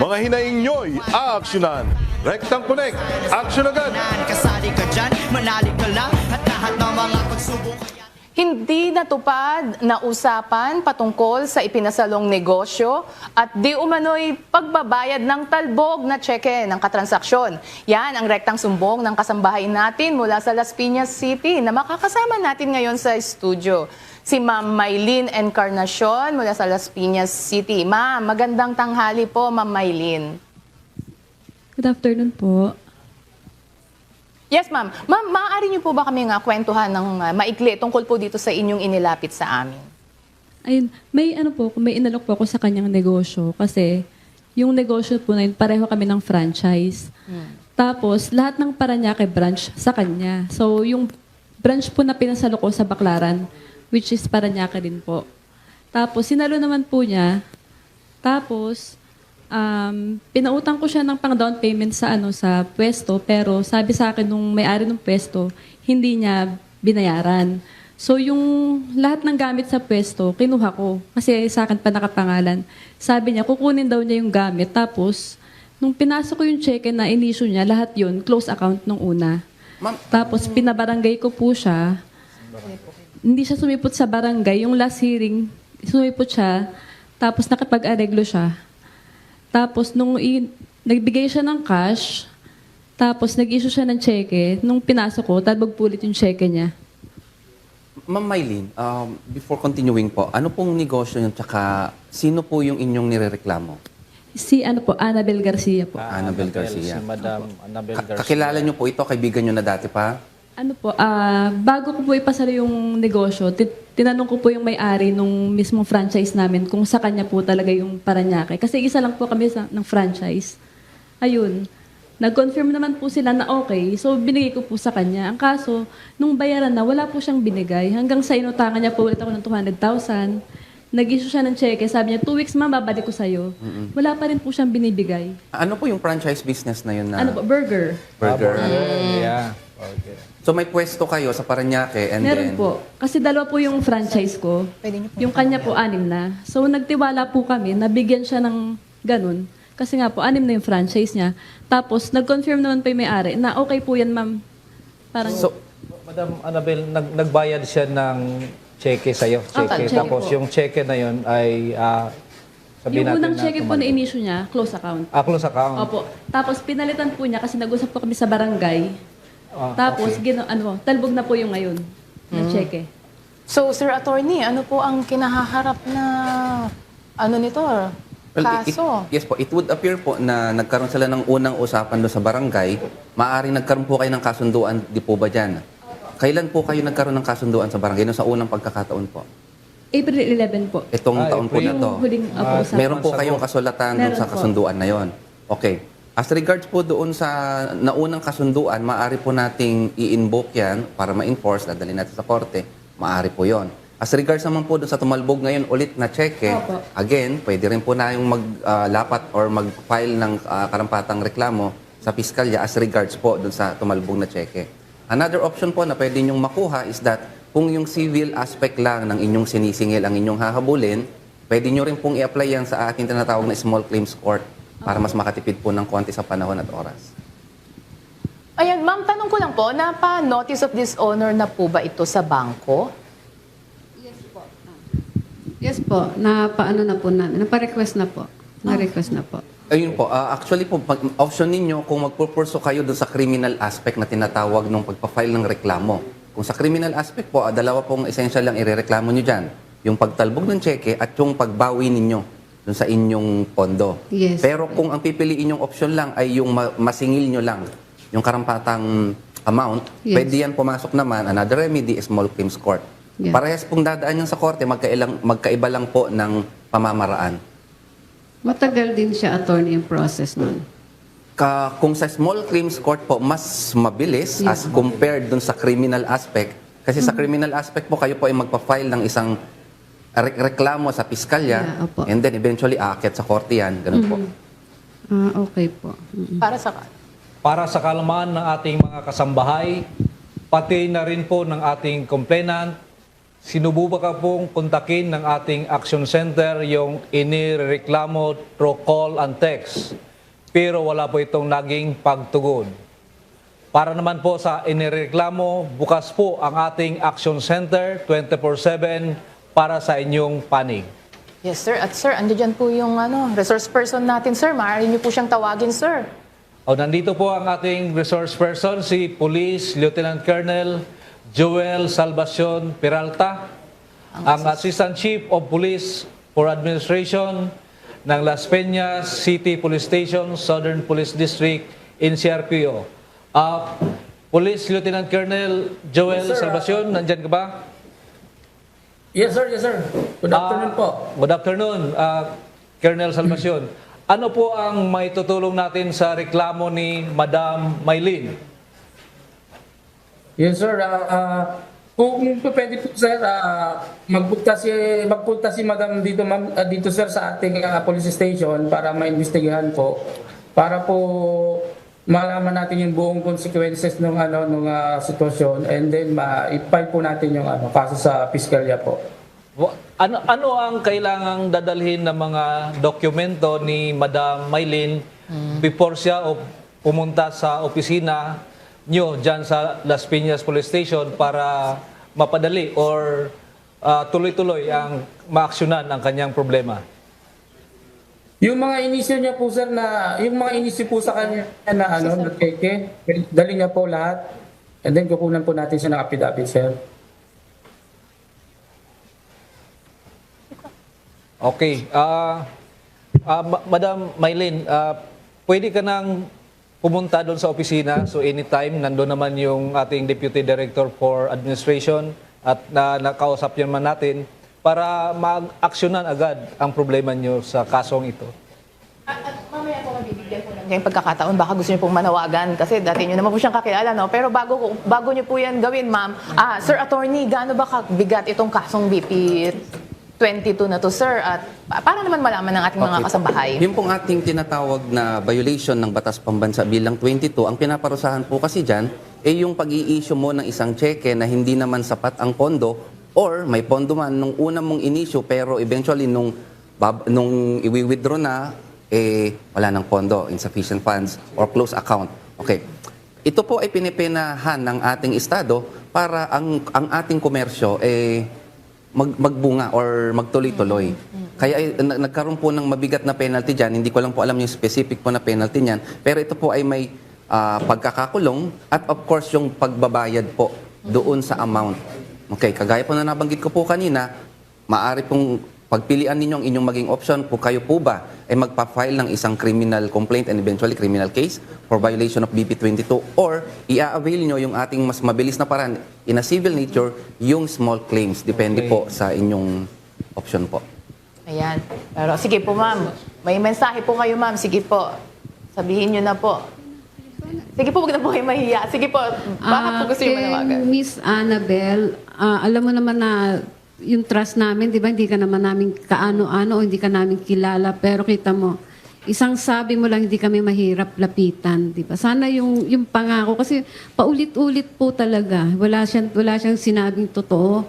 Mga hinaing nyo'y aaksyonan. Rectang Connect, aksyon agad! Kasali ka dyan, manali ka lang At lahat ng mga pagsubok Hindi natupad na usapan patungkol sa ipinasalong negosyo at di umano'y pagbabayad ng talbog na tseke ng katransaksyon. Yan ang rektang sumbong ng kasambahay natin mula sa Las Piñas City na makakasama natin ngayon sa studio. Si Ma'am Maylin Encarnacion mula sa Las Piñas City. Ma'am, magandang tanghali po, Ma'am Maylin. Good afternoon po. Yes, ma'am. Ma'am, maaari niyo po ba kami nga kwentuhan ng uh, maikli tungkol po dito sa inyong inilapit sa amin? Ayun, may ano po, may inalok po ako sa kanyang negosyo kasi yung negosyo po na yun, pareho kami ng franchise. Tapos, lahat ng Paranaque branch sa kanya. So, yung branch po na pinasalo ko sa Baclaran, which is Paranaque din po. Tapos, sinalo naman po niya. Tapos, um, pinautang ko siya ng pang down payment sa ano sa pwesto pero sabi sa akin nung may-ari ng pwesto hindi niya binayaran. So yung lahat ng gamit sa pwesto kinuha ko kasi sa akin pa nakapangalan. Sabi niya kukunin daw niya yung gamit tapos nung pinasok ko yung cheque na inisyu niya lahat yun close account nung una. Tapos pinabarangay ko po siya. Hindi siya sumipot sa barangay. Yung last hearing, sumipot siya. Tapos nakapag-areglo siya. Tapos nung i- nagbigay siya ng cash, tapos nag-issue siya ng cheque, nung pinasok ko, talbog pulit yung cheque niya. Ma'am Mylene, um, before continuing po, ano pong negosyo yun tsaka sino po yung inyong nirereklamo? Si ano po, Annabel Garcia po. Annabel Garcia. Si Madam Annabel Ka- Garcia. kakilala niyo po ito, kaibigan niyo na dati pa? Ano po, ah, bago ko po ipasalo yung negosyo, ti- tinanong ko po yung may-ari nung mismong franchise namin kung sa kanya po talaga yung Paranaque. Kasi isa lang po kami sa, ng franchise. Ayun. Nag-confirm naman po sila na okay, so binigay ko po sa kanya. Ang kaso, nung bayaran na, wala po siyang binigay. Hanggang sa inutangan niya po ulit ako ng 200,000. Nag-issue siya ng cheque. Sabi niya, two weeks ma, babalik ko sa'yo. Wala pa rin po siyang binibigay. Ano po yung franchise business na yun na Ano po, burger. burger? Yeah. Okay. So may pwesto kayo sa Paranaque and Meron then... po. Kasi dalawa po yung franchise ko. Pwede niyo po Yung kanya po, anim na. So, nagtiwala po kami, nabigyan siya ng ganun. Kasi nga po, anim na yung franchise niya. Tapos, nag-confirm naman po yung may-ari na okay po yan, ma'am. Parang, So, Madam Annabel, nag nagbayad siya ng cheque sa'yo. Cheque. cheque Tapos po. yung cheque na yun ay ah, sabihin yung natin unang cheque po na tumalbo. inisyu niya, close account. Ah, close account. Opo. Tapos, pinalitan po niya kasi nag-usap po kami sa barangay. Ah, Tapos, gino, ano, talbog na po yung ngayon na cheque. So, Sir Attorney, ano po ang kinahaharap na ano nito? well, it- Kaso? it- yes po, it would appear po na nagkaroon sila ng unang usapan doon sa barangay. Maaring nagkaroon po kayo ng kasunduan, di po ba dyan? Kailan po kayo nagkaroon ng kasunduan sa barangay? Noon sa unang pagkakataon po? April 11 po. Itong Ah, taon po na to. Huling Ah, usapan. Meron po kayong kasulatan doon Meron sa po. kasunduan na yon. Okay. As regards po doon sa naunang kasunduan, maaari po nating i-invoke yan para ma-enforce, dadalhin natin sa korte, maaari po yon. As regards naman po doon sa tumalbog ngayon ulit na cheque, Opo. again, pwede rin po na yung maglapat or mag-file ng ah, karampatang reklamo sa piskalya as regards po doon sa tumalbog na cheque. Another option po na pwede nyong makuha is that kung yung civil aspect lang ng inyong sinisingil ang inyong hahabulin, pwede nyo rin pong i-apply yan sa ating tinatawag na small claims court para mas makatipid po ng konti sa panahon at oras. Ayan, ma'am, tanong ko lang po, napa-notice of dishonor na po ba ito sa bangko? Yes po, napaano na po namin. Napa-request na po. Na-request na po. Ayun po, ah, actually po, pag, option ninyo kung magpupurso kayo doon sa criminal aspect na tinatawag nung pagpa-file ng reklamo. Kung sa criminal aspect po, ah, dalawa pong essential lang irereklamo nyo dyan. Yung pagtalbog ng cheque at yung pagbawi ninyo doon sa inyong pondo. Yes. Pero kung ang pipiliin yung option lang ay yung ma- masingil nyo lang, yung karampatang amount, Yes. pwede yan pumasok naman, another remedy, small claims court. Yeah. Parehas pong dadaan yan sa korte, magkailang, magkaiba lang po ng pamamaraan. Matagal din siya attorney yung process nun. Ka, kung sa small claims court po, mas mabilis Yeah. as compared dun sa criminal aspect. Kasi sa criminal aspect po, kayo po ay magpa-file ng isang re- reklamo sa piskalya Yeah, opo. and then eventually aakyat sa korte yan. Ganun po. Ah, okay po. Mm. Para sa Para sa kalmaan ng ating mga kasambahay, pati na rin po ng ating complainant, sinubukan ka pong kontakin ng ating action center yung inireklamo through call and text. Pero wala po itong naging pagtugon. Para naman po sa inireklamo, bukas po ang ating action center 24-7 para sa inyong panig. Yes, sir. At sir, andyan po yung ano, resource person natin, sir. Maaari niyo po siyang tawagin, sir. O, nandito po ang ating resource person, si Police Lieutenant Colonel Joel Salvacion Peralta, ang Assistant Chief of Police for Administration ng Las Peñas City Police Station, Southern Police District in CRPO. Ah, Police Lieutenant Colonel Joel Yes, sir. Salvacion, nandyan ka ba? Yes, sir. Yes, sir. Good afternoon Ah, po. Good afternoon, ah, Colonel Salvacion. ano po ang may tutulong natin sa reklamo ni Madam Maylin? Yes, sir. Ah, ah, kung po pwede po, sir, ah, magpunta si, magpunta si madam dito, ma'am, ah, dito, sir, sa ating ah, police station para maimbestigahan po. Para po malaman natin yung buong consequences ng ano ng sitwasyon and then ma-file po natin yung ano kaso sa piskalya po. Ano ano ang kailangang dadalhin ng mga dokumento ni Madam Maylin before siya o pumunta sa opisina nyo dyan sa Las Piñas Police Station para mapadali or ah, tuloy-tuloy ang maaksyonan ang kanyang problema? Yung mga inisyo niya po sir na yung mga inisyo po sa kanya na ano na keke, dali niya po lahat and then kukunan po natin siya ng affidavit sir. Okay. ah, Ma- Madam Maylin, ah, pwede ka nang pumunta doon sa opisina. So anytime, nandun naman yung ating Deputy Director for Administration at na nakausap niyo naman natin para mag-aksyonan agad ang problema niyo sa kasong ito. At, at mamaya po mabibigyan po ng yung pagkakataon. Baka gusto niyo pong manawagan kasi dati niyo naman po siyang kakilala, no? Pero bago, ko- bago niyo po yan gawin, ma'am, ah, Sir Attorney, gaano ba kabigat itong kasong BP 22 na to, sir? At pa- para naman malaman ng ating mga Okay kasambahay. Yung pong ating tinatawag na violation ng Batas Pambansa bilang 22, ang pinaparusahan po kasi dyan, ay yung pag issue mo ng isang cheque na hindi naman sapat ang pondo or may pondo man nung una mong inisyo pero eventually nung, nung iwi-withdraw na, eh, wala ng pondo, insufficient funds or close account. Okay. Ito po ay pinipenahan ng ating Estado para ang, ang ating komersyo eh, mag, magbunga or magtuloy-tuloy. Kaya ay, na- nagkaroon po ng mabigat na penalty dyan. Hindi ko lang po alam yung specific po na penalty niyan. Pero ito po ay may ah, pagkakakulong at of course yung pagbabayad po doon sa amount. Okay, kagaya po na nabanggit ko po kanina, maaari pong pagpilian ninyo ang inyong maging option kung kayo po ba ay magpa-file ng isang criminal complaint and eventually criminal case for violation of BP 22 or i-avail nyo yung ating mas mabilis na paraan in a civil nature yung small claims. Depende Okay. po sa inyong option po. Ayan. Pero sige po, ma'am. May mensahe po kayo, ma'am. Sige po. Sabihin niyo na po. Sige po, huwag na po kayo mahiya. Sige po, baka po Ah, gusto niyo kay manawagan. Miss Annabel, ah, alam mo naman na yung trust namin, di ba, hindi ka naman namin kaano-ano o hindi ka namin kilala, pero kita mo, isang sabi mo lang hindi kami mahirap lapitan, di ba? Sana yung yung pangako kasi paulit-ulit po talaga. Wala siyang wala siyang sinabing totoo.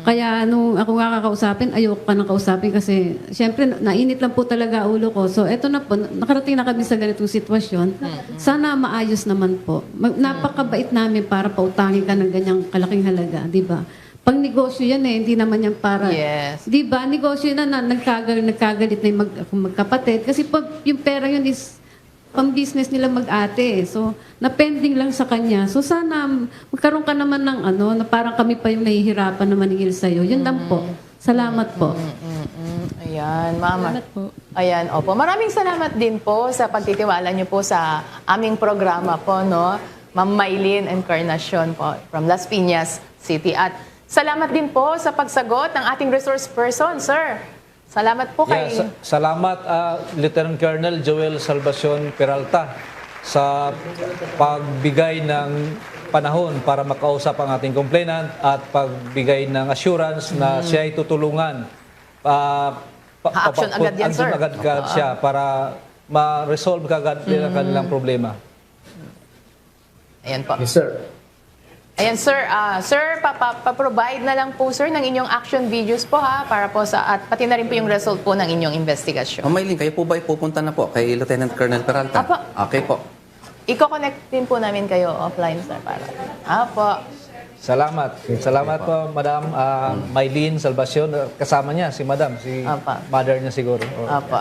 Kaya nung ako nga kakausapin, ayoko ka nang kausapin kasi syempre nainit lang po talaga ulo ko. So eto na po, nakarating na kami sa ganitong sitwasyon. Sana maayos naman po. Mag- napakabait namin para pautangin ka ng ganyang kalaking halaga, di ba? Pang negosyo yan eh, hindi naman yan para... Yes. Di ba? Negosyo na, na nagkagal, nagkagalit na yung mag, magkapatid. Kasi pag yung pera yun is pang business nila mag-ate. So, na-pending lang sa kanya. So, sana magkaroon ka naman ng ano, na parang kami pa yung nahihirapan na maningil sa'yo. Yun lang po. Salamat po. Mm, Ayan, mama. Salamat po. Ayan, opo. Maraming salamat din po sa pagtitiwala niyo po sa aming programa po, no? Ma'am Maylin Encarnacion po from Las Piñas City. At salamat din po sa pagsagot ng ating resource person, sir. Salamat po kay... Yeah, sa- salamat ah, Lieutenant Colonel Joel Salvacion Peralta sa pagbigay ng panahon para makausap ang ating complainant at pagbigay ng assurance na siya ay tutulungan. ah, pa- Ha-action agad yan, sir. agad ka siya para ma-resolve kagad ang kanilang problema. Ayan po. Yes sir. Ayan, sir. ah, sir, papa- pa-provide na lang po, sir, ng inyong action videos po, ha? Para po sa, at pati na rin po yung result po ng inyong investigasyon. Maylin, kayo po ba ay pupunta na po kay Lieutenant Colonel Peralta? Apo. Okay po. Iko-connect din po namin kayo offline, sir, para. Apo. Salamat. Salamat po, Madam ah, Maylene Salvacion. Kasama niya si Madam, si Apa. mother niya siguro. Or- Apo.